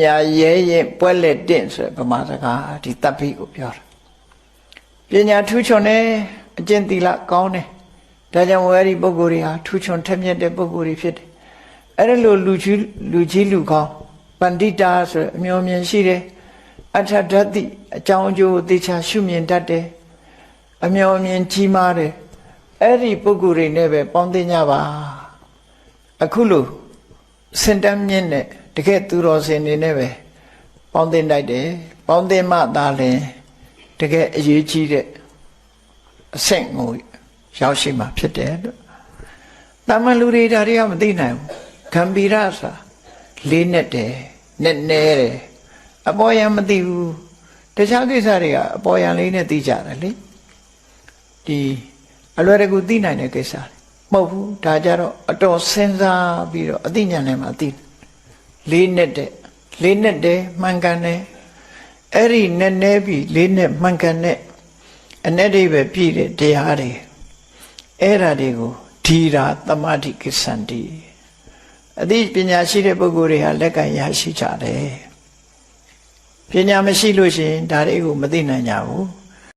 ညာရဲရင်ပွဲလက်တင့်ဆိုတဲ့ဗမာစကားဒီတပ်ဖိကိုပြောတာပညာထူးချွန်တယ်အကျင့်သီလကောင်းတယ်ဒါကြောင့်ဝယ်ဒီပုဂ္ဂိုလ်တွေဟာထူးချွန်ထက်မြက်တဲ့ပုဂ္ဂိုလ်တွေဖြစ်တယ်အဲ့ဒါလိုလူကြီးလူကြီးလူကောင်းပန္တိတာဆိုတဲ့အမျိုးမြင်ရှိတယ်အထဓာတိအကြောင်းအကျိုးသေချာရှုမြင်တတ်တယ်အမျိုးမြင်ကြီးမားတယ်အဲ့ဒီပုဂ္ဂိုလ်တွေနဲ့ပဲပေါင်းသိကြပါအခုလို့စင်တမ်းမြင့်တဲ့ တကယ်သူတော်စင်နေနဲ့ပဲပေါင်းတင်လိုက်တယ်ပေါင်းတင်မှသာလင်တကယ်အရေးကြီးတဲ့အဆင့်ကိုရောက်ရှိမှဖြစ်တယ်လို့တာမန်လူတွေဒါတွေကမသိနိုင်ဘူးဂံဗီရစာလေးနဲ့တယ်နဲ့နဲတယ်အပေါ်ယံမသိဘူးတခြားကိစ္စတွေကအပေါ်ယံလေးနဲ့သိကြတယ်လေဒီအလွယ်တကူသိနိုင်တဲ့ကိစ္စတွေမဟုတ်ဘူးဒါကြတော့အတော်စဉ်းစားပြီးတော့အသိဉာဏ်နဲ့မှသိတယ် လေးနဲ့တဲ့လေးနဲ့တဲ့မှန်ကန်တယ်အဲ့ဒီနဲ့နဲပြီးလေးနဲ့မှန်ကန်တဲ့အ내ဒိဗေပြည့်တဲ့တရားတွေအဲ့ဓာတွေကိုဓီရာတမ္တိကိစ္ဆန္တိအသိပညာရှိတဲ့ပုဂ္ဂိုလ်တွေဟာလက်ကင်ရရှိကြတယ်ပညာမရှိလို့ရှိရင်ဒါတွေကိုမသိနိုင်ကြဘူး